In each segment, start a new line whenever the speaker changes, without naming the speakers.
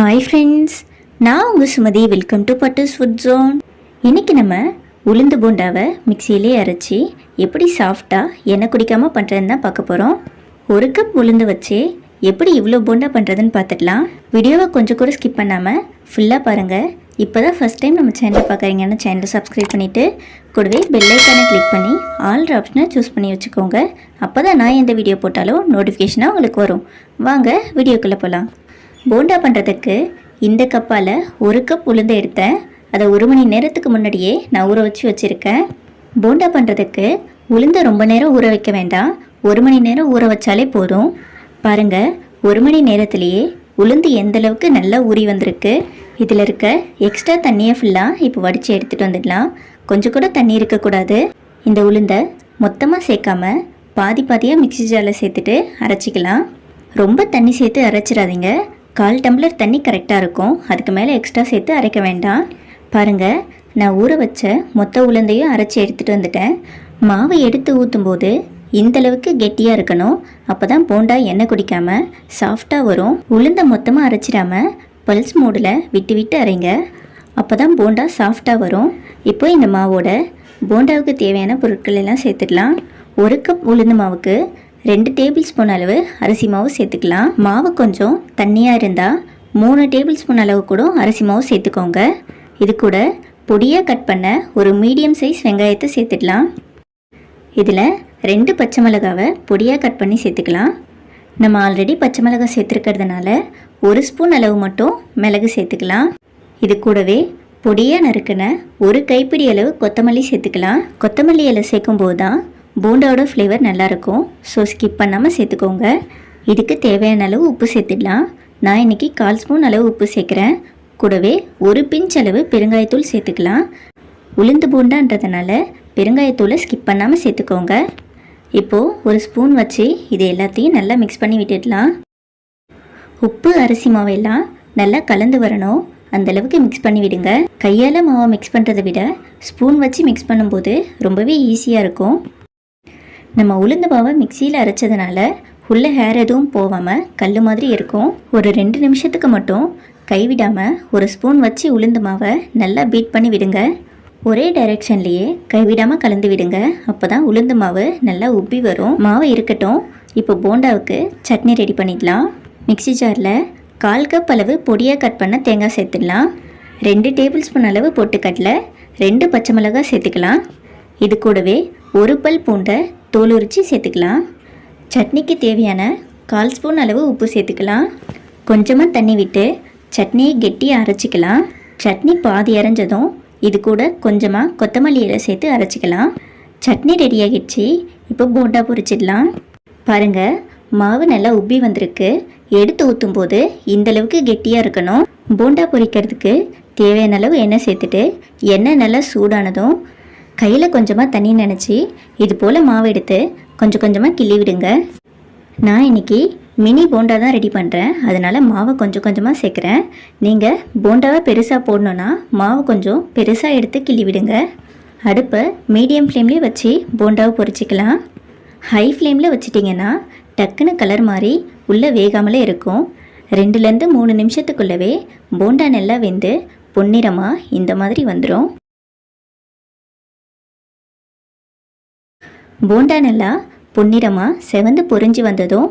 Hi friends நான் உங்கள் Sumathi. Welcome to Pattus food zone இன்றைக்கி நம்ம உளுந்து போண்டாவை மிக்சியிலே அரைச்சி எப்படி சாஃப்டாக எண்ணெய் குடிக்காமல் பண்ணுறதுன்னு தான் பார்க்க போகிறோம் ஒரு கப் உளுந்து வச்சு எப்படி இவ்வளோ போண்டா பண்ணுறதுன்னு பார்த்துடலாம். வீடியோவை கொஞ்சம் கூட ஸ்கிப் பண்ணாமல் ஃபுல்லாக பாருங்கள் இப்போ தான் ஃபஸ்ட் டைம் நம்ம சேனலை பார்க்குறீங்கன்னா சேனலை சப்ஸ்கிரைப் பண்ணிவிட்டு கூடவே பெல்லைக்கானை கிளிக் பண்ணி ஆல் ஆப்ஷனை சூஸ் பண்ணி வச்சுக்கோங்க. அப்போ தான் நான் எந்த வீடியோ போட்டாலும் நோட்டிஃபிகேஷனாக உங்களுக்கு வரும். வாங்க வீடியோக்குள்ளே போகலாம் போண்டா பண்ணுறதுக்கு இந்த கப்பால் ஒரு கப் உளுந்து எடுத்தேன். அதை ஒரு மணி நேரத்துக்கு முன்னாடியே நான் ஊற வச்சு வச்சுருக்கேன். போண்டா பண்ணுறதுக்கு உளுந்தை ரொம்ப நேரம் ஊற வைக்க வேண்டாம். ஒரு மணி நேரம் ஊற வச்சாலே போதும். பாருங்கள் ஒரு மணி நேரத்துலேயே உளுந்து எந்தளவுக்கு நல்லா ஊறி வந்திருக்கு. இதில் இருக்க எக்ஸ்ட்ரா தண்ணியை ஃபுல்லாக இப்போ வடித்து எடுத்துகிட்டு வந்துடலாம். கொஞ்சம் கூட தண்ணி இருக்கக்கூடாது. இந்த உளுந்தை மொத்தமாக சேர்க்காம பாதி பாதியாக மிக்ஸி ஜாரில் சேர்த்துட்டு அரைச்சிக்கலாம். ரொம்ப தண்ணி சேர்த்து அரைச்சிடாதீங்க. கால் டம்ளர் தண்ணி கரெக்டாக இருக்கும். அதுக்கு மேலே எக்ஸ்ட்ரா சேர்த்து அரைக்க வேண்டாம். பாருங்கள் நான் ஊற வச்ச மொத்த உளுந்தையும் அரைச்சி எடுத்துகிட்டு வந்துட்டேன். மாவை எடுத்து ஊற்றும் போது இந்தளவுக்கு கெட்டியாக இருக்கணும். அப்போ தான் போண்டா எண்ணெய் குடிக்காமல் சாஃப்டாக வரும். உளுந்தை மொத்தமாக அரைச்சிடாம பல்ஸ் மூடில் விட்டு விட்டு அரைங்க. அப்போ தான் போண்டா சாஃப்டாக வரும். இப்போ இந்த மாவோட போண்டாவுக்கு தேவையான பொருட்கள் எல்லாம் சேர்த்துடலாம். ஒரு கப் உளுந்து மாவுக்கு ரெண்டு டேபிள் ஸ்பூன் அளவு அரிசி மாவு சேர்த்துக்கலாம். மாவு கொஞ்சம் தண்ணியாக இருந்தால் மூணு டேபிள் ஸ்பூன் அளவு கூட அரிசி மாவு சேர்த்துக்கோங்க. இது கூட பொடியாக கட் பண்ண ஒரு மீடியம் சைஸ் வெங்காயத்தை சேர்த்துக்கலாம். இதில் ரெண்டு பச்சை மிளகாவை பொடியாக கட் பண்ணி சேர்த்துக்கலாம். நம்ம ஆல்ரெடி பச்சை மிளகாய் சேர்த்துருக்கிறதுனால ஒரு ஸ்பூன் அளவு மட்டும் மிளகு சேர்த்துக்கலாம். இது கூடவே பொடியாக நறுக்கின ஒரு கைப்பிடி அளவு கொத்தமல்லி சேர்த்துக்கலாம். கொத்தமல்லி இலை சேர்க்கும் போது தான் போண்டாவோட ஃப்ளேவர் நல்லாயிருக்கும். ஸோ ஸ்கிப் பண்ணாமல் சேர்த்துக்கோங்க. இதுக்கு தேவையான அளவு உப்பு சேர்த்துடலாம். நான் இன்றைக்கி கால் ஸ்பூன் அளவு உப்பு சேர்க்குறேன். கூடவே ஒரு பிஞ்ச் அளவு பெருங்காயத்தூள் சேர்த்துக்கலாம். உளுந்து போண்டான்றதுனால பெருங்காயத்தூளை ஸ்கிப் பண்ணாமல் சேர்த்துக்கோங்க. இப்போது ஒரு ஸ்பூன் வச்சு இது எல்லாத்தையும் நல்லா மிக்ஸ் பண்ணி விட்டுடலாம். உப்பு அரிசி மாவெல்லாம் நல்லா கலந்து வரணும். அந்த அளவுக்கு மிக்ஸ் பண்ணி விடுங்க. கையால் மாவை மிக்ஸ் பண்ணுறதை விட ஸ்பூன் வச்சு மிக்ஸ் பண்ணும்போது ரொம்பவே ஈஸியாக இருக்கும். நம்ம உளுந்து மாவை மிக்சியில் அரைச்சதுனால உள்ள ஹேர் எதுவும் போகாமல் கல் மாதிரி இருக்கும். ஒரு ரெண்டு நிமிஷத்துக்கு மட்டும் கைவிடாமல் ஒரு ஸ்பூன் வச்சு உளுந்து மாவை நல்லா பீட் பண்ணி விடுங்க. ஒரே டைரெக்ஷன்லேயே கைவிடாமல் கலந்து விடுங்க. அப்போ தான் உளுந்து மாவு நல்லா உப்பி வரும். மாவு இருக்கட்டும். இப்போ போண்டாவுக்கு சட்னி ரெடி பண்ணிடலாம். மிக்ஸி ஜாரில் கால் கப் அளவு பொடியாக கட் பண்ண தேங்காய் சேர்த்துடலாம். ரெண்டு டேபிள் ஸ்பூன் அளவு கட்டில் ரெண்டு பச்சை மிளகாய் சேர்த்துக்கலாம். இது கூடவே ஒரு பல் பூண்டை தோல் உரித்து சேர்த்துக்கலாம். சட்னிக்கு தேவையான கால் ஸ்பூன் அளவு உப்பு சேர்த்துக்கலாம். கொஞ்சமாக தண்ணி விட்டு சட்னியை கெட்டியாக அரைச்சிக்கலாம். சட்னி பாதி அரைஞ்சதும் இது கூட கொஞ்சமாக கொத்தமல்லி இலை சேர்த்து அரைச்சிக்கலாம். சட்னி ரெடி ஆகிடுச்சு. இப்போ போண்டா பொரிச்சிடலாம். பாருங்கள் மாவு நல்லா உப்பி வந்திருக்கு. எடுத்து ஊற்றும் போது இந்தளவுக்கு கெட்டியாக இருக்கணும். போண்டா பொரிக்கிறதுக்கு தேவையான அளவு எண்ணெய் சேர்த்துட்டு எண்ணெய் நல்லா சூடானதும் கையில் கொஞ்சமாக தண்ணி நினச்சி இது போல் மாவு எடுத்து கொஞ்சம் கொஞ்சமாக கிள்ளி விடுங்க. நான் இன்னைக்கு மினி போண்டா தான் ரெடி பண்ணுறேன் அதனால் மாவை கொஞ்சம் கொஞ்சமாக சேர்க்குறேன். நீங்கள் போண்டாவை பெருசாக போடணுன்னா மாவு கொஞ்சம் பெருசாக எடுத்து கிள்ளி விடுங்க. அடுப்பை மீடியம் ஃப்ளேம்லேயே வச்சு போண்டாவை பொரிச்சிக்கலாம். ஹை ஃப்ளேமில் வச்சிட்டிங்கன்னா டக்குன்னு கலர் மாதிரி உள்ளே வேகாமலே இருக்கும். ரெண்டுலேருந்து மூணு நிமிஷத்துக்குள்ளவே போண்டா நல்லா வெந்து பொன்னிறமாக இந்த மாதிரி வந்துடும் போண்டா நல்லா பொன்னிறமாக செவந்து பொறிஞ்சு வந்ததும்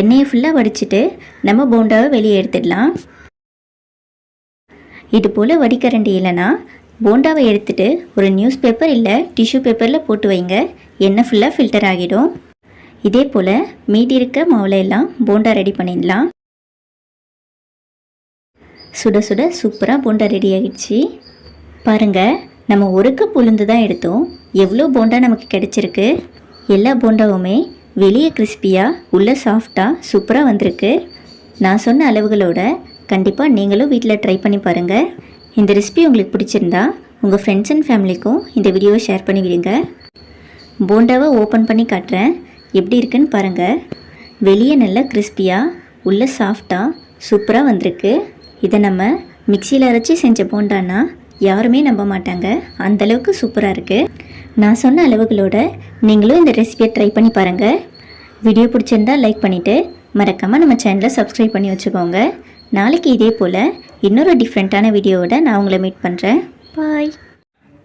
எண்ணெயை ஃபுல்லாக வடிச்சிட்டு நம்ம போண்டாவை வெளியே எடுத்துடலாம். இது போல் வடிகரண்டி இல்லைன்னா போண்டாவை எடுத்துட்டு ஒரு நியூஸ் பேப்பர் இல்லை டிஷ்யூ பேப்பரில் போட்டு வைங்க. எண்ணெய் ஃபுல்லாக ஃபில்டர் ஆகிடும். இதே போல் மீதி இருக்க மாவுல எல்லாம் போண்டா ரெடி பண்ணிடலாம். சுட சுட சூப்பராக போண்டா ரெடி ஆகிடுச்சு. பாருங்கள் நம்ம ஒரு கப் உளுந்து தான் எடுத்தோம். எவ்வளோ போண்டா நமக்கு கிடச்சிருக்கு? எல்லா போண்டாவுமே வெளியே கிறிஸ்பியாக உள்ளே சாஃப்டாக சூப்பராக வந்திருக்கு. நான் சொன்ன அளவுகளோட கண்டிப்பாக நீங்களும் வீட்டில் ட்ரை பண்ணி பாருங்கள் இந்த ரெசிபி உங்களுக்கு பிடிச்சிருந்தா உங்கள் ஃப்ரெண்ட்ஸ் அண்ட் ஃபேமிலிக்கும் இந்த வீடியோவை ஷேர் பண்ணி விடுங்க போண்டாவை ஓப்பன் பண்ணி காட்டுறேன். எப்படி இருக்குன்னு பாருங்கள் வெளியே நல்லா கிறிஸ்பியாக உள்ளே சாஃப்டாக சூப்பராக வந்திருக்கு. இதை நம்ம மிக்சியில் அரைச்சி செஞ்ச போண்டான்னா யாருமே நம்ப மாட்டாங்க. அந்தளவுக்கு சூப்பராக இருக்குது நான் சொன்ன அளவுகளோட நீங்களும் இந்த ரெசிபியை ட்ரை பண்ணி பாருங்கள் வீடியோ பிடிச்சிருந்தா லைக் பண்ணிவிட்டு மறக்காமல் நம்ம சேனலை சப்ஸ்கிரைப் பண்ணி வச்சுக்கோங்க. நாளைக்கு இதே போல் இன்னொரு டிஃப்ரெண்ட்டான வீடியோவோட நான் உங்களை மீட் பண்ணுறேன் பாய்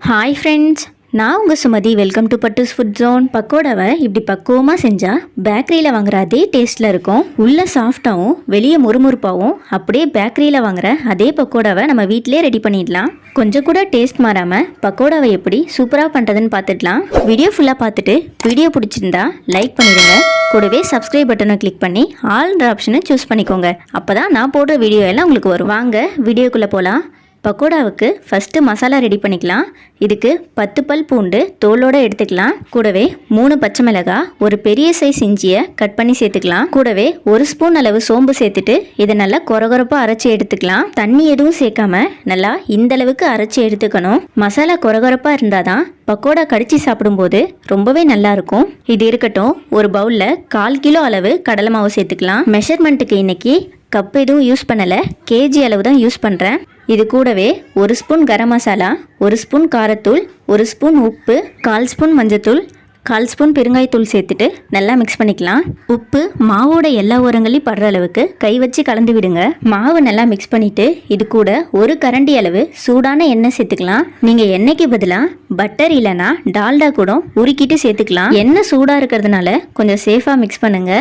ஹாய் ஃப்ரெண்ட்ஸ் நான் உங்கள் Sumathi. Welcome to Pattus food zone பக்கோடாவை இப்படி பக்குவமாக செஞ்சால் பேக்கரியில் வாங்குற அதே டேஸ்ட்டில் இருக்கும். உள்ளே சாஃப்டாகவும் வெளியே முறுமுறுப்பாகவும் அப்படியே பேக்கரியில் வாங்குற அதே பக்கோடாவை நம்ம வீட்டிலே ரெடி பண்ணிடலாம். கொஞ்சம் கூட டேஸ்ட் மாறாமல் பக்கோடாவை எப்படி சூப்பராக பண்ணுறதுன்னு பார்த்துடலாம். வீடியோ ஃபுல்லாக பார்த்துட்டு வீடியோ பிடிச்சிருந்தா லைக் பண்ணிடுங்க. கூடவே சப்ஸ்கிரைப் பட்டனை கிளிக் பண்ணி ஆல்ன்ற ஆப்ஷனை சூஸ் பண்ணிக்கோங்க. அப்போ தான் நான் போடுற வீடியோ எல்லாம் உங்களுக்கு வரும். வாங்க வீடியோக்குள்ளே போகலாம் பக்கோடாவுக்கு ஃபஸ்ட்டு மசாலா ரெடி பண்ணிக்கலாம். இதுக்கு பத்து பல் பூண்டு தோலோடு எடுத்துக்கலாம். கூடவே மூணு பச்சை மிளகாய் ஒரு பெரிய சைஸ் இஞ்சியை கட் பண்ணி சேர்த்துக்கலாம். கூடவே ஒரு ஸ்பூன் அளவு சோம்பு சேர்த்துட்டு இதை நல்லா கொரகொரப்பாக அரைச்சி எடுத்துக்கலாம். தண்ணி எதுவும் சேர்க்காம நல்லா இந்த அளவுக்கு அரைச்சி எடுத்துக்கணும். மசாலா கொரகொரப்பாக இருந்தால் தான் பக்கோடா கடிச்சு சாப்பிடும்போது ரொம்பவே நல்லா இருக்கும். இது இருக்கட்டும் ஒரு பவுலில் கால் கிலோ அளவு கடலை மாவு சேர்த்துக்கலாம். மெஷர்மெண்ட்டுக்கு இன்னைக்கு கப் எதுவும் யூஸ் பண்ணலை. கேஜி அளவு தான் யூஸ் பண்ணுறேன் இது கூடவே ஒரு ஸ்பூன் கரம் மசாலா ஒரு ஸ்பூன் காரத்தூள் ஒரு ஸ்பூன் உப்பு கால் ஸ்பூன் மஞ்சத்தூள் கால் ஸ்பூன் பெருங்காயத்தூள் சேர்த்துட்டு நல்லா மிக்ஸ் பண்ணிக்கலாம். உப்பு மாவோட எல்லா ஓரங்களையும் படுற அளவுக்கு கை வச்சு கலந்து விடுங்க. மாவு நல்லா மிக்ஸ் பண்ணிட்டு இது கூட ஒரு கரண்டி அளவு சூடான எண்ணெய் சேர்த்துக்கலாம். நீங்க எண்ணெய்க்கு பதிலாக பட்டர் இல்லைன்னா டால்டா கூட உருக்கிட்டு சேர்த்துக்கலாம். எண்ணெய் சூடாக இருக்கிறதுனால கொஞ்சம் சேஃபாக மிக்ஸ் பண்ணுங்க.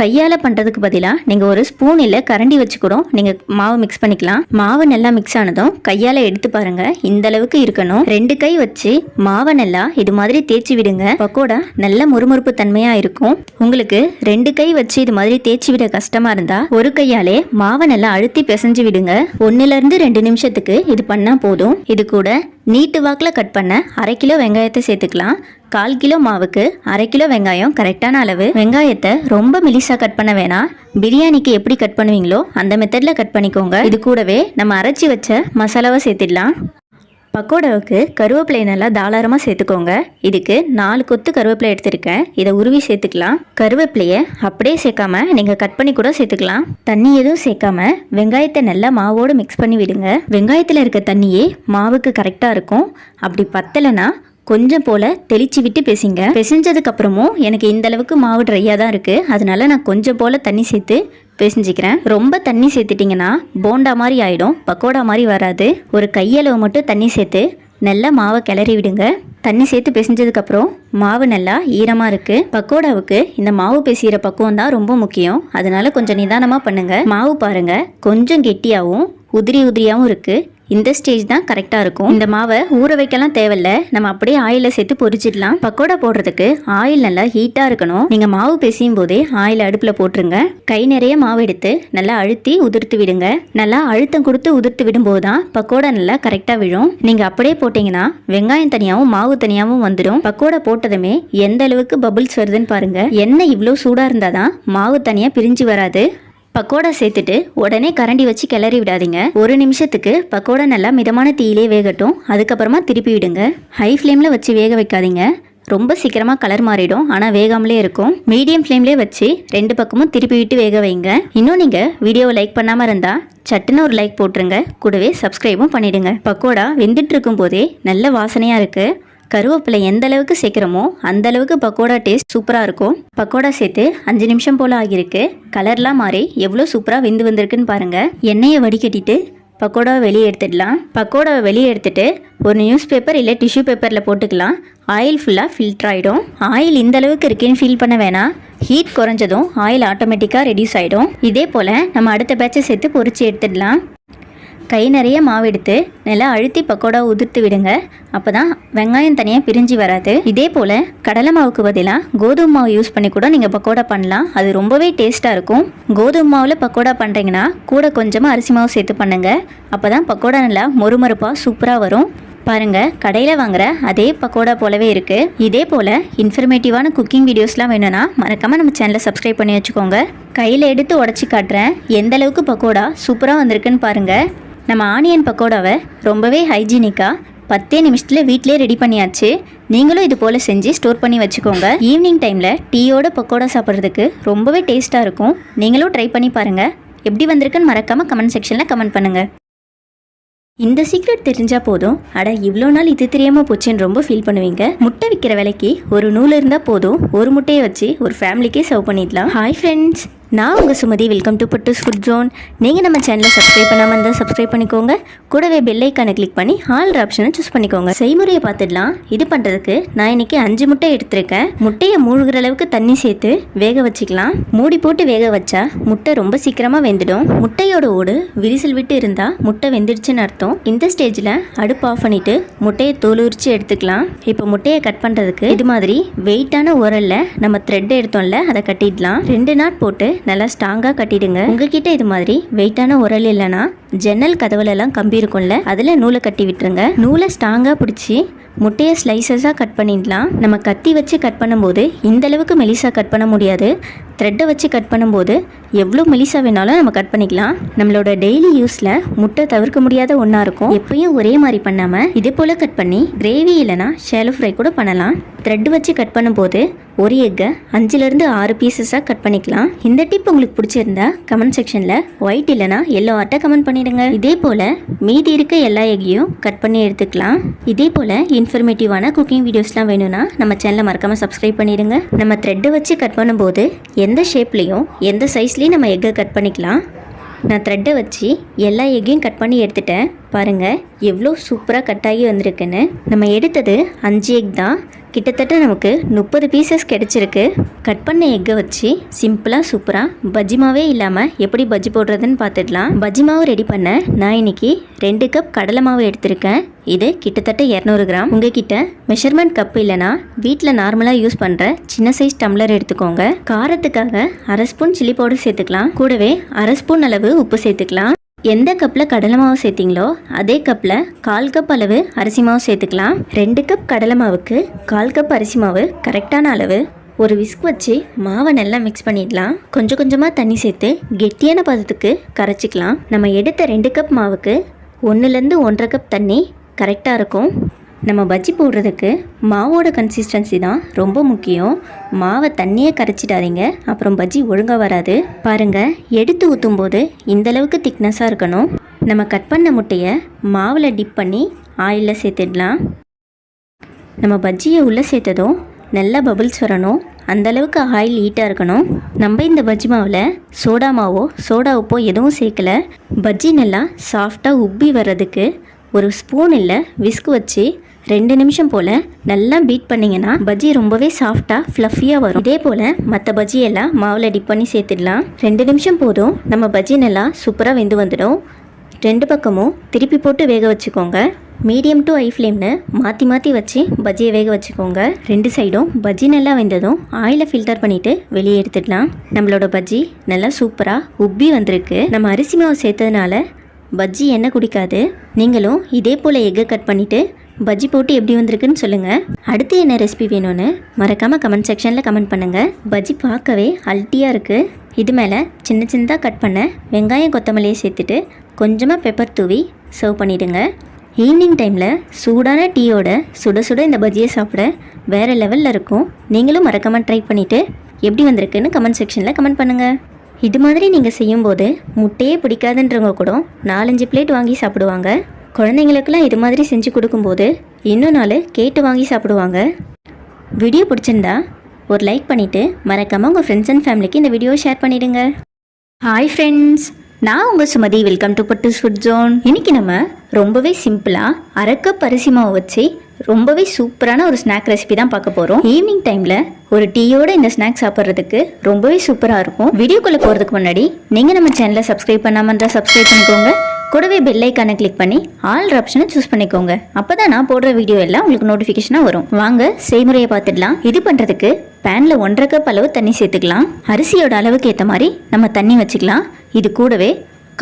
கையால் பண்ணுறதுக்கு பதிலாக நீங்கள் ஒரு ஸ்பூன் இல்லை கரண்டி வச்சு கூட நீங்கள் மாவு மிக்ஸ் பண்ணிக்கலாம். மாவு நல்லா மிக்ஸ் ஆனதும் கையால் எடுத்து பாருங்கள் இந்த அளவுக்கு இருக்கணும். ரெண்டு கை வச்சு மாவை நல்லா இது மாதிரி தேய்ச்சி விடுங்க. பக்கோடா நல்ல முறுமுறுப்பு தன்மையாக இருக்கும். உங்களுக்கு ரெண்டு கை வச்சு இது மாதிரி தேய்ச்சி விட கஷ்டமாக இருந்தால் ஒரு கையாலே மாவை நல்லா அழுத்தி பிசைஞ்சு விடுங்க. ஒன்றுலேருந்து ரெண்டு நிமிஷத்துக்கு இது பண்ணால் போதும். இது கூட நீட்டு வாக்கில் கட் பண்ண அரை கிலோ வெங்காயத்தை சேர்த்துக்கலாம். கால் கிலோ மாவுக்கு அரை கிலோ வெங்காயம் கரெக்டான அளவு. வெங்காயத்தை ரொம்ப மெலிசாக கட் பண்ண வேணாம். பிரியாணிக்கு எப்படி கட் பண்ணுவீங்களோ அந்த மெத்தடில் கட் பண்ணிக்கோங்க. இது கூடவே நம்ம அரைச்சி வச்ச மசாலாவை சேர்த்திடலாம். பக்கோடாவுக்கு கருவேப்பிலை நல்லா தாராளமாக சேர்த்துக்கோங்க. இதுக்கு நாலு கொத்து கருவேப்பிலை எடுத்திருக்கேன். இதை உருவி சேர்த்துக்கலாம். கருவேப்பிலையை அப்படியே சேர்க்காம நீங்கள் கட் பண்ணி கூட சேர்த்துக்கலாம். தண்ணி எதுவும் சேர்க்காம வெங்காயத்தை நல்லா மாவோடு மிக்ஸ் பண்ணி விடுங்க. வெங்காயத்தில் இருக்க தண்ணியே மாவுக்கு கரெக்டாக இருக்கும். அப்படி பத்தலைன்னா கொஞ்சம் போல் தெளிச்சு விட்டு பிசைங்க. பிசைஞ்சதுக்கு அப்புறமும் எனக்கு இந்த அளவுக்கு மாவு ட்ரையாக தான் இருக்குது அதனால நான் கொஞ்சம் போல் தண்ணி சேர்த்து பிசைஞ்சிக்கிறேன். ரொம்ப தண்ணி சேர்த்துட்டிங்கன்னா போண்டா மாதிரி ஆகிடும் பக்கோடா மாதிரி வராது. ஒரு கையளவு மட்டும் தண்ணி சேர்த்து நல்லா மாவை கிளறி விடுங்க. தண்ணி சேர்த்து பிசைஞ்சதுக்கப்புறம் மாவு நல்லா ஈரமாக இருக்குது பக்கோடாவுக்கு இந்த மாவு பிசைகிற பக்குவம் தான் ரொம்ப முக்கியம். அதனால கொஞ்சம் நிதானமாக பண்ணுங்கள் மாவு பாருங்கள் கொஞ்சம் கெட்டியாகவும் உதிரி உதிரியாகவும் இருக்குது இந்த ஸ்டேஜ் தான் கரெக்டாக இருக்கும். இந்த மாவை ஊற வைக்கலாம் தேவையில்ல. நம்ம அப்படியே ஆயிலில் சேர்த்து பொரிச்சிடலாம். பக்கோடா போடுறதுக்கு ஆயில் நல்லா ஹீட்டாக இருக்கணும். நீங்கள் மாவு பிசையும் போதே ஆயில் அடுப்பில் போட்டுருங்க. கை நிறைய மாவு எடுத்து நல்லா அழுத்தி உதிர்த்து விடுங்க. நல்லா அழுத்தம் கொடுத்து உதிர்த்து விடும்போது தான் பக்கோடா நல்லா கரெக்டாக விழும். நீங்கள் அப்படியே போட்டிங்கன்னா வெங்காயம் தனியாகவும் மாவு தனியாகவும் வந்துடும் பக்கோடா போட்டதுமே எந்த அளவுக்கு பபுள்ஸ் வருதுன்னு பாருங்க. எண்ணெய் இவ்வளோ சூடாக இருந்தால் தான் மாவு தனியாக பிரிஞ்சு வராது. பக்கோடா சேர்த்துட்டு உடனே கரண்டி வச்சு கிளறி விடாதீங்க. ஒரு நிமிஷத்துக்கு பக்கோடா நல்லா மிதமான தீயிலே வேகட்டும். அதுக்கப்புறமா திருப்பி விடுங்க. ஹை ஃப்ளேமில் வச்சு வேக வைக்காதீங்க. ரொம்ப சீக்கிரமாக கலர் மாறிடும். ஆனால் வேகாமலே இருக்கும். மீடியம் ஃப்ளேம்லேயே வச்சு ரெண்டு பக்கமும் திருப்பி விட்டு வேக வைங்க. இன்னும் நீங்கள் வீடியோவை லைக் பண்ணாமல் இருந்தால் சட்டுன்னு ஒரு லைக் போட்டுருங்க. கூடவே சப்ஸ்கிரைபும் பண்ணிவிடுங்க பக்கோடா வெந்துட்டு இருக்கும் போதே நல்ல வாசனையாக இருக்குது கருவேப்பிலை எந்த அளவுக்கு சேர்க்குறோமோ அந்த அளவுக்கு பக்கோடா டேஸ்ட் சூப்பராக இருக்கும். பக்கோடா சேர்த்து அஞ்சு நிமிஷம் போல் ஆகியிருக்கு. கலர்லாம் மாறி எவ்வளோ சூப்பராக வெந்து வந்திருக்குன்னு பாருங்கள் எண்ணெயை வடிகட்டிட்டு பக்கோடாவை வெளியே எடுத்துடலாம். பக்கோடாவை வெளியே எடுத்துகிட்டு ஒரு நியூஸ் பேப்பர் இல்லை டிஷ்யூ பேப்பரில் போட்டுக்கலாம். ஆயில் ஃபுல்லாக ஃபில்டர் ஆகிடும் ஆயில் இந்த அளவுக்கு இருக்குன்னு ஃபீல் பண்ண வேணாம். ஹீட் குறைஞ்சதும் ஆயில் ஆட்டோமேட்டிக்காக ரெடியூஸ் ஆகிடும் இதே போல் நம்ம அடுத்த பேட்சை சேர்த்து பொறிச்சு எடுத்துடலாம். கை நிறைய மாவு எடுத்து நல்லா அழுத்தி பக்கோடா உதிர்த்து விடுங்க. அப்போ தான் வெங்காயம் தனியாக பிரிஞ்சு வராது. இதே போல் கடலை மாவுக்கு பதிலாக கோதுமை மாவு யூஸ் பண்ணி கூட நீங்கள் பக்கோடா பண்ணலாம். அது ரொம்பவே டேஸ்ட்டாக இருக்கும். கோதுமை மாவில் பக்கோடா பண்ணுறீங்கன்னா கூட கொஞ்சமாக அரிசி மாவு சேர்த்து பண்ணுங்கள் அப்போ தான் பக்கோடா நல்லா மொறுமொறுப்பாக சூப்பராக வரும். பாருங்கள் கடையில் வாங்குற அதே பக்கோடா போலவே இருக்குது இதே போல் இன்ஃபர்மேட்டிவான குக்கிங் வீடியோஸ்லாம் வேணும்னா மறக்காமல் நம்ம சேனலை சப்ஸ்கிரைப் பண்ணி வச்சுக்கோங்க. கையில் எடுத்து உடச்சி காட்டுறேன். எந்த அளவுக்கு பக்கோடா சூப்பராக வந்திருக்குன்னு பாருங்கள் நம்ம ஆனியன் பக்கோடாவை ரொம்பவே ஹைஜீனிக்காக பத்தே நிமிஷத்தில் வீட்டிலே ரெடி பண்ணியாச்சு. நீங்களும் இது போல் செஞ்சு ஸ்டோர் பண்ணி வச்சுக்கோங்க. ஈவினிங் டைமில் டீயோட பக்கோடா சாப்பிட்றதுக்கு ரொம்பவே டேஸ்ட்டாக இருக்கும். நீங்களும் ட்ரை பண்ணி பாருங்கள் எப்படி வந்திருக்குன்னு மறக்காமல் கமெண்ட் செக்ஷனில் கமெண்ட் பண்ணுங்கள் இந்த சீக்ரெட் தெரிஞ்சா போதும். அட இவ்வளோ நாள் இது தெரியாமல் போச்சுன்னு ரொம்ப ஃபீல் பண்ணுவீங்க. முட்டை விற்கிற விலைக்கு ஒரு நூல் இருந்தால் போதும். ஒரு முட்டையை வச்சு ஒரு ஃபேமிலிக்கே சர்வ் பண்ணிடலாம். ஹாய் ஃப்ரெண்ட்ஸ் நான் உங்கள் Sumathi. Welcome to Pattus food zone நீங்கள் நம்ம சேனலை சப்ஸ்கிரைப் பண்ணாமல் இருந்தால் சப்ஸ்கிரைப் பண்ணிக்கோங்க. கூடவே பெல்லைக்கானை கிளிக் பண்ணி ஹால் ஆப்ஷனை சூஸ் பண்ணிக்கோங்க. செய்முறையை பார்த்துடலாம். இது பண்ணுறதுக்கு நான் இன்னைக்கு அஞ்சு முட்டை எடுத்திருக்கேன். முட்டையை மூழ்கிற அளவுக்கு தண்ணி சேர்த்து வேக வச்சுக்கலாம். மூடி போட்டு வேக வச்சா முட்டை ரொம்ப சீக்கிரமாக வெந்துடும். முட்டையோட ஓடு விரிசல் விட்டு இருந்தால் முட்டை வெந்துடுச்சுன்னு அர்த்தம். இந்த ஸ்டேஜில் அடுப்பு ஆஃப் பண்ணிட்டு முட்டையை தோல் உரிச்சு எடுத்துக்கலாம். இப்போ முட்டையை கட் பண்ணுறதுக்கு இது மாதிரி வெயிட்டான உரல்ல நம்ம த்ரெட் எடுத்தோம்ல அதை கட்டிடலாம். ரெண்டு நாட் போட்டு நல்லா ஸ்ட்ராங்காக கட்டிடுங்க. உங்ககிட்ட இது மாதிரி வெயிட்டான உரல் இல்லைனா ஜன்னல் கதவுலலாம் கம்பி இருக்கும்ல அதில் நூலை கட்டி விட்டுருங்க. நூலை ஸ்ட்ராங்காக பிடிச்சி முட்டையை ஸ்லைசஸாக கட் பண்ணிடலாம். நம்ம கத்தி வச்சு கட் பண்ணும்போது இந்த அளவுக்கு கட் பண்ண முடியாது. த்ரெட்டை வச்சு கட் பண்ணும்போது எவ்வளோ மெலிசா வேணாலும் நம்ம கட் பண்ணிக்கலாம். நம்மளோட டெய்லி யூஸில் முட்டை தவிர்க்க முடியாத ஒன்றா இருக்கும். எப்பயும் ஒரே மாதிரி பண்ணாமல் இதே போல் கட் பண்ணி கிரேவி இல்லைனா ஷேலோ ஃப்ரை கூட பண்ணலாம். த்ரெட் வச்சு கட் பண்ணும்போது ஒரு எக்கை அஞ்சுலேருந்து ஆறு பீசஸாக கட் பண்ணிக்கலாம். இந்த டிப் உங்களுக்கு பிடிச்சிருந்தா கமெண்ட் செக்ஷனில் ஒயிட் இல்லைனா எல்லோ ஆர்ட்டை கமெண்ட் பண்ணிடுங்க. இதே போல் மீதி இருக்க எல்லா எக்கையும் கட் பண்ணி எடுத்துக்கலாம். இதே போல் இன்ஃபர்மேட்டிவான குக்கிங் வீடியோஸ்லாம் வேணும்னா நம்ம சேனலை மறக்காமல் சப்ஸ்கிரைப் பண்ணிடுங்க. நம்ம த்ரெட்டை வச்சு கட் பண்ணும்போது எந்த ஷேப்லேயும் எந்த சைஸ்லேயும் நம்ம எக்கை கட் பண்ணிக்கலாம். நான் த்ரெட்டை வச்சு எல்லா எக்கையும் கட் பண்ணி எடுத்துட்டேன். பாருங்கள் எவ்வளோ சூப்பராக கட் ஆகி வந்திருக்குன்னு. நம்ம எடுத்தது அஞ்சு எக் தான். கிட்டத்தட்ட நமக்கு முப்பது பீசஸ் கிடச்சிருக்கு. கட் பண்ண எக்கை வச்சு சிம்பிளாக சூப்பராக பஜ்ஜி மாவே இல்லாமல் எப்படி பஜ்ஜி போடுறதுன்னு பார்த்துடலாம். பஜ்ஜி மாவு ரெடி பண்ண நான் இன்னைக்கு ரெண்டு கப் கடலை மாவு எடுத்திருக்கேன். இது கிட்டத்தட்ட இரநூறு கிராம். உங்ககிட்ட மெஷர்மெண்ட் கப் இல்லைனா வீட்டில் நார்மலாக யூஸ் பண்ணுற சின்ன சைஸ் டம்ளர் எடுத்துக்கோங்க. காரத்துக்காக அரை ஸ்பூன் சில்லி பவுடர் சேர்த்துக்கலாம். கூடவே அரை ஸ்பூன் அளவு உப்பு சேர்த்துக்கலாம். எந்த கப்பில் கடலை மாவு சேர்த்திங்களோ அதே கப்பில் கால் கப் அளவு அரிசி மாவு சேர்த்துக்கலாம். ரெண்டு கப் கடலை மாவுக்கு கால் கப் அரிசி மாவு கரெக்டான அளவு. ஒரு விஸ்க் வச்சு மாவை நல்லா மிக்ஸ் பண்ணிடலாம். கொஞ்சம் கொஞ்சமாக தண்ணி சேர்த்து கெட்டியான பதத்துக்கு கரைச்சிக்கலாம். நம்ம எடுத்த ரெண்டு கப் மாவுக்கு ஒன்றுலேருந்து ஒன்றரை கப் தண்ணி கரெக்டாக இருக்கும். நம்ம பஜ்ஜி போடுறதுக்கு மாவோட கன்சிஸ்டன்சி தான் ரொம்ப முக்கியம். மாவை தண்ணியே கரைச்சிடாதீங்க. அப்புறம் பஜ்ஜி ஒழுங்காக வராது. பாருங்கள் எடுத்து ஊற்றும் போது இந்தளவுக்கு திக்னஸாக இருக்கணும். நம்ம கட் பண்ண முட்டையை மாவில் டிப் பண்ணி ஆயிலில் சேர்த்துடலாம். நம்ம பஜ்ஜியை உள்ளே சேர்த்ததும் நல்லா பபுள்ஸ் வரணும். அந்தளவுக்கு ஆயில் ஹீட்டாக இருக்கணும். நம்ம இந்த பஜ்ஜி மாவில் சோடா மாவோ சோடா உப்போ எதுவும் சேர்க்கல. பஜ்ஜி நல்லா சாஃப்டாக உப்பி வர்றதுக்கு ஒரு ஸ்பூன் இல்லை விஸ்க் வச்சு ரெண்டு நிமிஷம் போல் நல்லா பீட் பண்ணிங்கன்னா பஜ்ஜி ரொம்பவே சாஃப்டாக ஃப்ளஃபியாக வரும். இதே போல் மற்ற பஜ்ஜியெல்லாம் மாவில் டிப் பண்ணி சேர்த்துடலாம். ரெண்டு நிமிஷம் போதும் நம்ம பஜ்ஜி நல்லா சூப்பராக வெந்து வந்துடும். ரெண்டு பக்கமும் திருப்பி போட்டு வேக வச்சுக்கோங்க. மீடியம் டு ஹை ஃப்ளேம்னு மாற்றி மாற்றி வச்சு பஜ்ஜியை வேக வச்சுக்கோங்க. ரெண்டு சைடும் பஜ்ஜி நல்லா வெந்ததும் ஆயிலை ஃபில்டர் பண்ணிவிட்டு வெளியே எடுத்துடலாம். நம்மளோட பஜ்ஜி நல்லா சூப்பராக உப்பி வந்திருக்கு. நம்ம அரிசி மாவு சேர்த்ததுனால பஜ்ஜி எண்ணெய் குடிக்காது. நீங்களும் இதே போல் எக்கை கட் பண்ணிவிட்டு பஜ்ஜி போட்டு எப்படி வந்திருக்குன்னு சொல்லுங்கள் அடுத்து என்ன ரெசிபி வேணும்னு மறக்காமல் கமெண்ட் செக்ஷனில் கமெண்ட் பண்ணுங்கள் பஜ்ஜி பார்க்கவே அல்ட்டியாக இருக்குது இது மேலே சின்ன சின்னதாக கட் பண்ண வெங்காயம் கொத்தமல்லியை சேர்த்துட்டு கொஞ்சமாக பெப்பர் தூவி சர்வ் பண்ணிவிடுங்க ஈவினிங் டைமில் சூடான டீயோட சுட சுட இந்த பஜ்ஜியை சாப்பிட வேறு லெவலில் இருக்கும். நீங்களும் மறக்காமல் ட்ரை பண்ணிவிட்டு எப்படி வந்திருக்குன்னு கமெண்ட் செக்ஷனில் கமெண்ட் பண்ணுங்கள் இது மாதிரி நீங்கள் செய்யும்போது முட்டையே பிடிக்காதுன்றவங்க கூட நாலஞ்சு பிளேட் வாங்கி சாப்பிடுவாங்க. குழந்தைங்களுக்கெல்லாம் இது மாதிரி செஞ்சு கொடுக்கும்போது இன்னும் நாள் கேட்டு வாங்கி சாப்பிடுவாங்க. வீடியோ பிடிச்சிருந்தா ஒரு லைக் பண்ணிவிட்டு மறக்காமல் உங்கள் ஃப்ரெண்ட்ஸ் அண்ட் ஃபேமிலிக்கு இந்த வீடியோ ஷேர் பண்ணிடுங்க. ஹாய் ஃப்ரெண்ட்ஸ் நான் உங்கள் Sumathi. Welcome to Pattu food zone இன்னைக்கு நம்ம ரொம்பவே சிம்பிளாக அரை கப் அரிசி மாவு வச்சு ரொம்பவே சூப்பரான ஒரு ஸ்நாக் ரெசிபி தான் பார்க்க போகிறோம் ஈவினிங் டைமில் ஒரு டீயோட இந்த ஸ்நாக் சாப்பிட்றதுக்கு ரொம்பவே சூப்பராக இருக்கும். வீடியோக்குள்ளே போகிறதுக்கு முன்னாடி நீங்கள் நம்ம சேனலை சப்ஸ்கிரைப் பண்ணாமல் இருந்தால் சப்ஸ்கிரைப் பண்ணிக்கோங்க. கூடவே பெல்லைக்கான கிளிக் பண்ணி ஆல் ஆப்ஷனை சூஸ் பண்ணிக்கோங்க. அப்போ தான் நான் போடுற வீடியோ எல்லாம் உங்களுக்கு நோட்டிஃபிகேஷனாக வரும். வாங்க செய்முறையை பார்த்துடலாம். இது பண்ணுறதுக்கு பேனில் ஒன்றரை கப் அளவு தண்ணி சேர்த்துக்கலாம். அரிசியோட அளவுக்கு ஏற்ற மாதிரி நம்ம தண்ணி வச்சுக்கலாம். இது கூடவே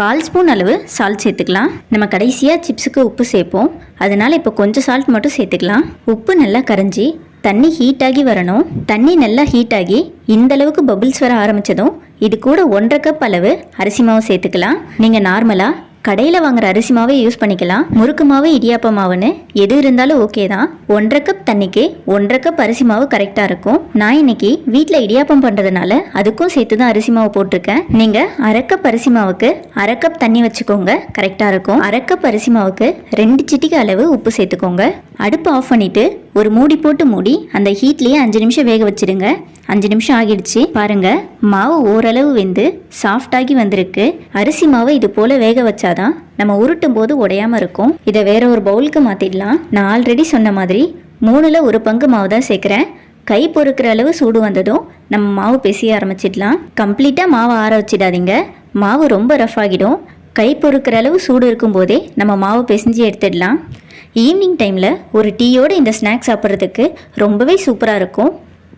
கால் ஸ்பூன் அளவு சால்ட் சேர்த்துக்கலாம். நம்ம கடைசியாக சிப்ஸுக்கு உப்பு சேர்ப்போம். அதனால் இப்போ கொஞ்சம் சால்ட் மட்டும் சேர்த்துக்கலாம். உப்பு நல்லா கரைஞ்சி தண்ணி ஹீட் ஆகி வரணும். தண்ணி நல்லா ஹீட் ஆகி இந்த அளவுக்கு வர ஆரம்பித்ததும் இது கூட ஒன்றரை கப் அளவு அரிசி மாவு சேர்த்துக்கலாம். நீங்கள் நார்மலாக கடையில் வாங்குற அரிசி மாவே யூஸ் பண்ணிக்கலாம். முறுக்கு மாவு இடியாப்ப மாவுன்னு எது இருந்தாலும் ஓகே தான். ஒன்றரை கப் தண்ணிக்கு ஒன்றரை கப் அரிசி மாவு கரெக்டாக இருக்கும். நான் இன்னைக்கு வீட்டில் இடியாப்பம் பண்ணுறதுனால அதுக்கும் சேர்த்து தான் அரிசி மாவு போட்டிருக்கேன். நீங்கள் அரை கப் அரிசி மாவுக்கு அரை கப் தண்ணி வச்சுக்கோங்க கரெக்டாக இருக்கும். அரை கப் அரிசி மாவுக்கு ரெண்டு சிட்டிக்கு அளவு உப்பு சேர்த்துக்கோங்க. அடுப்பு ஆஃப் பண்ணிட்டு ஒரு மூடி போட்டு மூடி அந்த ஹீட்லேயே அஞ்சு நிமிஷம் வேக வச்சிடுங்க அஞ்சு நிமிஷம் ஆகிடுச்சு. பாருங்க மாவு ஓரளவு வெந்து சாஃப்டாகி வந்திருக்கு. அரிசி மாவை இது போல வேக வச்சாதான் நம்ம உருட்டும் போது உடையாம இருக்கும். இதை வேற ஒரு பவுலுக்கு மாத்திடலாம். நான் ஆல்ரெடி சொன்ன மாதிரி மூணுல ஒரு பங்கு மாவு தான் சேர்க்குறேன். கை பொறுக்கிற அளவு சூடு வந்ததும் நம்ம மாவு பிசைய ஆரம்பிச்சிடலாம். கம்ப்ளீட்டாக மாவை ஆற வச்சிடாதீங்க. மாவு ரொம்ப ரஃப் ஆகிடும். கை பொறுக்கிற அளவு சூடு இருக்கும்போதே நம்ம மாவு பிசைஞ்சு எடுத்துடலாம். ஈவினிங் டைமில் ஒரு டீயோடு இந்த ஸ்நாக்ஸ் சாப்பிட்றதுக்கு ரொம்பவே சூப்பராக இருக்கும்.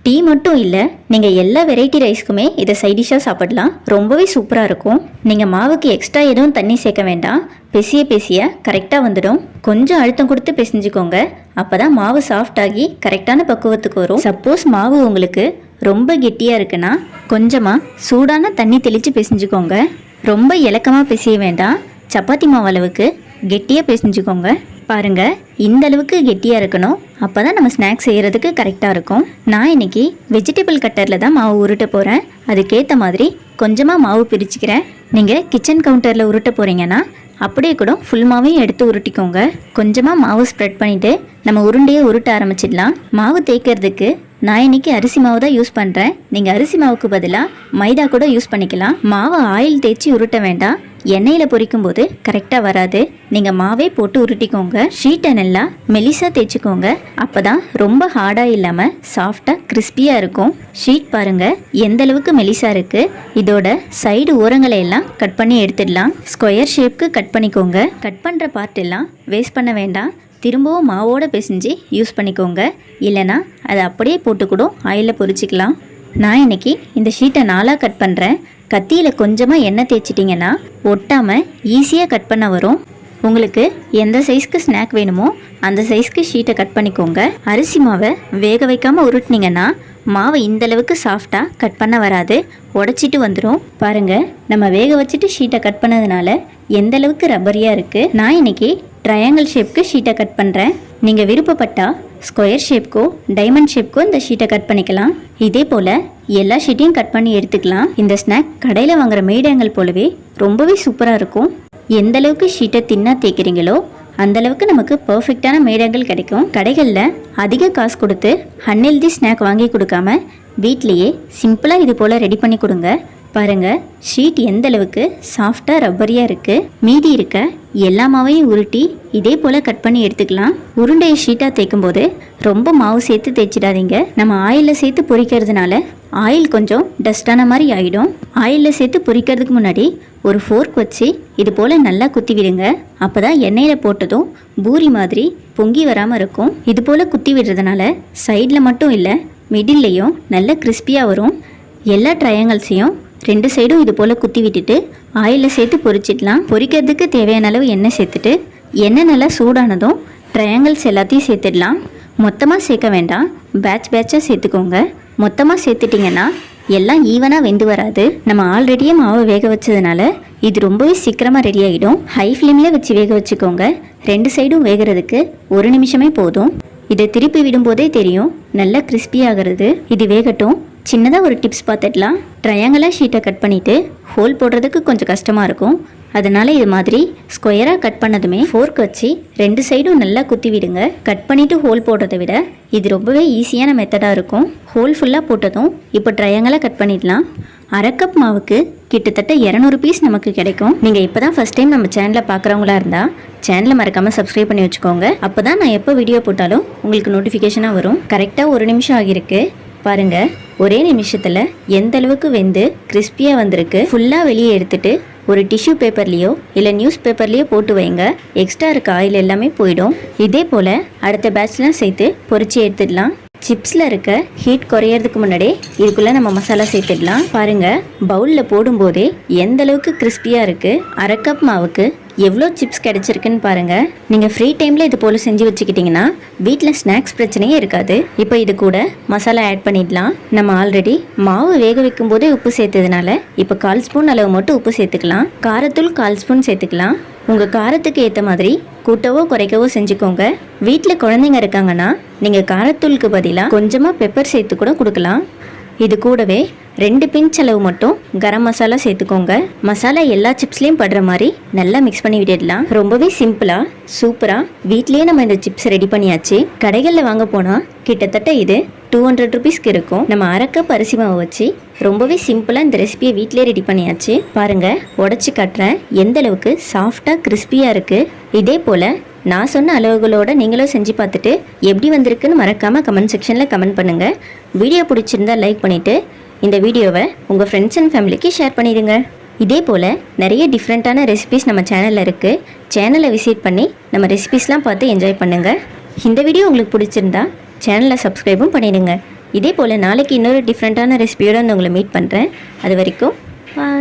டீ மட்டும் இல்லை நீங்கள் எல்லா வெரைட்டி ரைஸ்க்குமே இதை சைடிஷாக சாப்பிடலாம். ரொம்பவே சூப்பராக இருக்கும். நீங்கள் மாவுக்கு எக்ஸ்ட்ரா எதுவும் தண்ணி சேர்க்க வேண்டாம். பெசிய பெசிய கரெக்டாக வந்துடும். கொஞ்சம் அழுத்தம் கொடுத்து பிசைஞ்சுக்கோங்க. அப்போ தான் மாவு சாஃப்டாகி கரெக்டான பக்குவத்துக்கு வரும். சப்போஸ் மாவு உங்களுக்கு ரொம்ப கெட்டியாக இருக்குன்னா கொஞ்சமாக சூடான தண்ணி தெளித்து பிசைஞ்சுக்கோங்க. ரொம்ப இலக்கமாக பிசைய வேண்டாம். சப்பாத்தி மாவு அளவுக்கு கெட்டியாக பிசைஞ்சுக்கோங்க. பாருங்க இந்த அளவுக்கு கெட்டியாக இருக்கணும். அப்போ தான் நம்ம ஸ்நாக்ஸ் செய்கிறதுக்கு கரெக்டாக இருக்கும். நான் இன்னைக்கு வெஜிடபிள் கட்டரில் தான் மாவு உருட்ட போகிறேன் அதுக்கேற்ற மாதிரி கொஞ்சமாக மாவு பிரிச்சுக்கிறேன். நீங்கள் கிச்சன் கவுண்டரில் உருட்ட போகிறீங்கன்னா அப்படியே கூட ஃபுல் மாவையும் எடுத்து உருட்டிக்கோங்க. கொஞ்சமாக மாவு ஸ்ப்ரெட் பண்ணிவிட்டு நம்ம உருண்டையே உருட்ட ஆரம்பிச்சிடலாம். மாவு தேய்க்கிறதுக்கு நான் இன்னைக்கு அரிசி மாவு தான் யூஸ் பண்ணுறேன் நீங்கள் அரிசி மாவுக்கு பதிலாக மைதா கூட யூஸ் பண்ணிக்கலாம். மாவை ஆயில் தேய்ச்சி உருட்ட வேண்டாம். எண்ணெயில் பொரிக்கும் போது கரெக்டாக வராது. நீங்கள் மாவே போட்டு உருட்டிக்கோங்க. ஷீட்டை நல்லா மெலிசாக தேய்ச்சிக்கோங்க. அப்போ தான் ரொம்ப ஹார்டாக இல்லாமல் சாஃப்டாக கிறிஸ்பியாக இருக்கும். ஷீட் பாருங்கள் எந்த அளவுக்கு மெலிசாக இருக்குது இதோட சைடு ஓரங்களை எல்லாம் கட் பண்ணி எடுத்துடலாம். ஸ்கொயர் ஷேப்க்கு கட் பண்ணிக்கோங்க. கட் பண்ணுற பார்ட் எல்லாம் வேஸ்ட் பண்ண வேண்டாம். திரும்பவும் மாவோட பிசைஞ்சு யூஸ் பண்ணிக்கோங்க. இல்லைனா அதை அப்படியே போட்டு கூட ஆயிலில் பொரிச்சிக்கலாம். நான் இன்னைக்கு இந்த ஷீட்டை நாலாக கட் பண்ணுறேன் கத்தியில் கொஞ்சமாக எண்ணெய் தேய்ச்சிட்டிங்கன்னா ஒட்டாமல் ஈஸியாக கட் பண்ண வரும். உங்களுக்கு எந்த சைஸ்க்கு ஸ்நாக் வேணுமோ அந்த சைஸ்க்கு ஷீட்டை கட் பண்ணிக்கோங்க. அரிசி மாவை வேக வைக்காமல் உருட்டினீங்கன்னா மாவு இந்த அளவுக்கு சாஃப்டாக கட் பண்ண வராது. உடச்சிட்டு வந்துடும் பாருங்க நம்ம வேக வச்சுட்டு ஷீட்டை கட் பண்ணதுனால எந்த அளவுக்கு ரப்பரியாக இருக்குது நான் இன்னைக்கு ட்ரையாங்கிள் ஷேப்க்கு ஷீட்டை கட் பண்ணுறேன் நீங்கள் விருப்பப்பட்டால் ஸ்கொயர் ஷேப்க்கோ டைமண்ட் ஷேப்க்கோ இந்த ஷீட்டை கட் பண்ணிக்கலாம். இதே போல் எல்லா ஷீட்டையும் கட் பண்ணி எடுத்துக்கலாம். இந்த ஸ்நாக் கடையில் வாங்குற மேடங்கள் போலவே ரொம்பவே சூப்பராக இருக்கும். எந்த அளவுக்கு ஷீட்டை தின்னா தேய்க்கிறீங்களோ அந்த அளவுக்கு நமக்கு பர்ஃபெக்டான மேடங்கள் கிடைக்கும். கடைகளில் அதிக காசு கொடுத்து அன்ஹெல்தி ஸ்நாக் வாங்கி கொடுக்காம வீட்லேயே சிம்பிளாக இது போல் ரெடி பண்ணி கொடுங்க. பாருங்க ஷீட் எந்த அளவுக்கு சாஃப்டாக ரப்பரியாக இருக்குது மீதி இருக்க எல்லா மாவையும் உருட்டி இதே போல் கட் பண்ணி எடுத்துக்கலாம். உருண்டையை ஷீட்டாக தேய்க்கும் போது ரொம்ப மாவு சேர்த்து தேய்ச்சிடாதீங்க. நம்ம ஆயிலில் சேர்த்து பொரிக்கிறதுனால ஆயில் கொஞ்சம் டஸ்டான மாதிரி ஆகிடும் ஆயிலில் சேர்த்து பொரிக்கிறதுக்கு முன்னாடி ஒரு ஃபோர்க் வச்சு இது போல் நல்லா குத்தி விடுங்க. அப்போ தான் எண்ணெயில் போட்டதும் பூரி மாதிரி பொங்கி வராமல் இருக்கும். இது போல் குத்தி விடுறதுனால சைடில் மட்டும் இல்லை மிடில்லையும் நல்ல கிறிஸ்பியாக வரும். எல்லா ட்ரையாங்கல்ஸையும் ரெண்டு சைடும் இது போல் குத்தி விட்டுட்டு ஆயிலில் சேர்த்து பொரிச்சிடலாம். பொரிக்கிறதுக்கு தேவையான அளவு எண்ணெய் சேர்த்துட்டு எண்ணெய் நல்லா சூடானதும் ட்ரையாங்கிள்ஸ் எல்லாத்தையும் சேர்த்துடலாம். மொத்தமாக சேர்க்க வேண்டாம். பேட்ச் பேட்சாக சேர்த்துக்கோங்க. மொத்தமாக சேர்த்துட்டிங்கன்னா எல்லாம் ஈவனாக வெந்து வராது. நம்ம ஆல்ரெடியே மாவை வேக வச்சதுனால இது ரொம்பவே சீக்கிரமாக ரெடி ஆகிடும் ஹை ஃப்ளேமில் வச்சு வேக வச்சுக்கோங்க. ரெண்டு சைடும் வேகிறதுக்கு ஒரு நிமிஷமே போதும். இதை திருப்பி விடும்போதே தெரியும். நல்லா crispy ஆகிறது. இது வேகட்டும். சின்னதாக ஒரு டிப்ஸ் பார்த்துடலாம். ட்ரையாங்கலாக ஷீட்டை கட் பண்ணிவிட்டு ஹோல் போடுறதுக்கு கொஞ்சம் கஷ்டமாக இருக்கும். அதனால் இது மாதிரி ஸ்கொயராக கட் பண்ணதுமே ஃபோர்க் வச்சு ரெண்டு சைடும் நல்லா குத்தி விடுங்க. கட் பண்ணிவிட்டு ஹோல் போடுறதை விட இது ரொம்பவே ஈஸியான மெத்தடாக இருக்கும். ஹோல் ஃபுல்லாக போட்டதும் இப்போ ட்ரையாங்கலாக கட் பண்ணிடலாம். அரை கப் மாவுக்கு கிட்டத்தட்ட இரநூறு பீஸ் நமக்கு கிடைக்கும். நீங்கள் இப்போ தான் ஃபஸ்ட் டைம் நம்ம சேனலை பார்க்குறவங்களா இருந்தால் சேனலை மறக்காமல் சப்ஸ்கிரைப் பண்ணி வச்சுக்கோங்க. அப்போ தான் நான் எப்போ வீடியோ போட்டாலும் உங்களுக்கு நோட்டிஃபிகேஷனாக வரும். கரெக்டாக ஒரு நிமிஷம் ஆகியிருக்கு. பாருங்க ஒரே நிமிஷத்தில் எந்த அளவுக்கு வெந்து கிறிஸ்பியாக வந்திருக்கு. ஃபுல்லாக வெளியே எடுத்துட்டு ஒரு டிஷ்யூ பேப்பர்லேயோ இல்லை நியூஸ் பேப்பர்லேயோ போட்டு வைங்க. எக்ஸ்ட்ரா இருக்க ஆயில் எல்லாமே போயிடும். இதே போல் அடுத்த பேட்ச்லாம் சேர்த்து பொறிச்சு எடுத்துடலாம். சிப்ஸில் இருக்க ஹீட் குறையறதுக்கு முன்னாடி இதுக்குள்ளே நம்ம மசாலா சேர்த்துடலாம். பாருங்கள் பவுலில் போடும்போதே எந்த அளவுக்கு கிறிஸ்பியாக இருக்குது அரை கப் மாவுக்கு எவ்வளோ சிப்ஸ் கிடச்சிருக்குன்னு பாருங்கள் நீங்கள் ஃப்ரீ டைமில் இது போல் செஞ்சு வச்சுக்கிட்டிங்கன்னா வீட்டில் ஸ்நாக்ஸ் பிரச்சனையே இருக்காது. இப்போ இது கூட மசாலா ஆட் பண்ணிடலாம். நம்ம ஆல்ரெடி மாவு வேக வைக்கும் போதே உப்பு சேர்த்ததுனால இப்போ கால் ஸ்பூன் அளவு மட்டும் உப்பு சேர்த்துக்கலாம். காரத்தூள் கால் ஸ்பூன் சேர்த்துக்கலாம். உங்கள் காரத்துக்கு ஏற்ற மாதிரி கூட்டவோ குறைக்கவோ செஞ்சுக்கோங்க. வீட்டில் குழந்தைங்க இருக்காங்கன்னா நீங்கள் காரத்தூளுக்கு பதிலாக கொஞ்சமாக பெப்பர் சேர்த்து கூட கொடுக்கலாம். இது கூடவே ரெண்டு பிஞ்ச் அளவு மட்டும் கரம் மசாலா சேர்த்துக்கோங்க. மசாலா எல்லா சிப்ஸ்லேயும் படுற மாதிரி நல்லா மிக்ஸ் பண்ணி விட்டுடலாம். ரொம்பவே சிம்பிளாக சூப்பராக வீட்லேயே நம்ம இந்த சிப்ஸ் ரெடி பண்ணியாச்சு. கடைகளில் வாங்க போனால் கிட்டத்தட்ட இது டூ ஹண்ட்ரட் ருபீஸ்க்கு இருக்கும். நம்ம அரை பரிசு அரிசி மாவு வச்சு ரொம்பவே சிம்பிளாக இந்த ரெசிபியை வீட்டிலே ரெடி பண்ணியாச்சு. பாருங்கள் உடச்சி கட்டுறேன். எந்த அளவுக்கு சாஃப்டாக கிறிஸ்பியாக இருக்குது இதே போல் நான் சொன்ன அளவுகளோடு நீங்களும் செஞ்சு பார்த்துட்டு எப்படி வந்திருக்குன்னு மறக்காமல் கமெண்ட் செக்ஷனில் கமெண்ட் பண்ணுங்கள் வீடியோ பிடிச்சிருந்தா லைக் பண்ணிவிட்டு இந்த வீடியோவை உங்கள் ஃப்ரெண்ட்ஸ் அண்ட் ஃபேமிலிக்கு ஷேர் பண்ணிடுங்க. இதே போல் நிறைய டிஃப்ரெண்ட்டான ரெசிபிஸ் நம்ம சேனலில் இருக்குது சேனலை விசிட் பண்ணி நம்ம ரெசிபிஸ்லாம் பார்த்து என்ஜாய் பண்ணுங்கள் இந்த வீடியோ உங்களுக்கு பிடிச்சிருந்தா சேனலை சப்ஸ்கிரைபும் பண்ணிடுங்க. இதே போல் நாளைக்கு இன்னொரு டிஃப்ரெண்ட்டான ரெசிபியோடு வந்து உங்களை மீட் பண்ணுறேன் அது வரைக்கும் பாய்